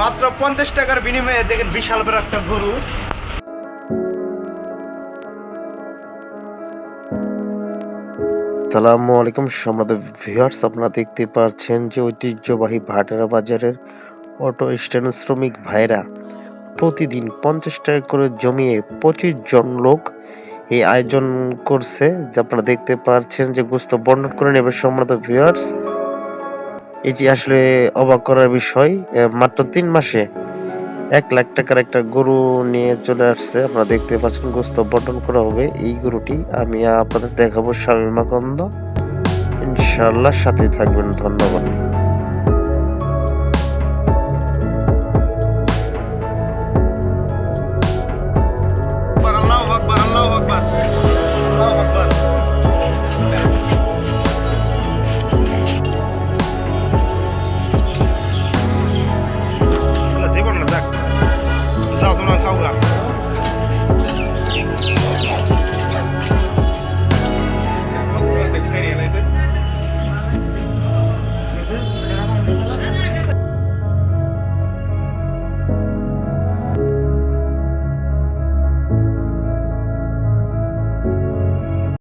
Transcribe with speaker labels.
Speaker 1: মাত্র পঞ্চাশ টাকার বিনিময়ে দেখেন বিশাল বড় একটা গরু।
Speaker 2: সালামু আলাইকুম সম্রাট ভিউয়ার্স, আপনারা দেখতে পাচ্ছেন যে ঐতিহ্যবাহী ভাটারা বাজারের অটো স্ট্যান্ড শ্রমিক ভাইরা প্রতিদিন পঞ্চাশ টাকা করে জমিয়ে পঁচিশ জন লোক এই আয়োজন করছে। যে আপনারা দেখতে পাচ্ছেন যে গোস্ত বর্ণন করে নেবে সম্রাট ভিউয়ার্স। এটি আসলে অবাক করার বিষয়। মাত্র তিন মাসে এক লাখ টাকার একটা গরু নিয়ে চলে আসছে। আপনারা দেখতে পাচ্ছেন, গোস্ত বটন করা হবে এই গরুটি। আমি আপনাদের দেখাবো স্বামী মাকন্দ ইনশাল্লাহ সাথে থাকবেন। ধন্যবাদ। Zou toen lang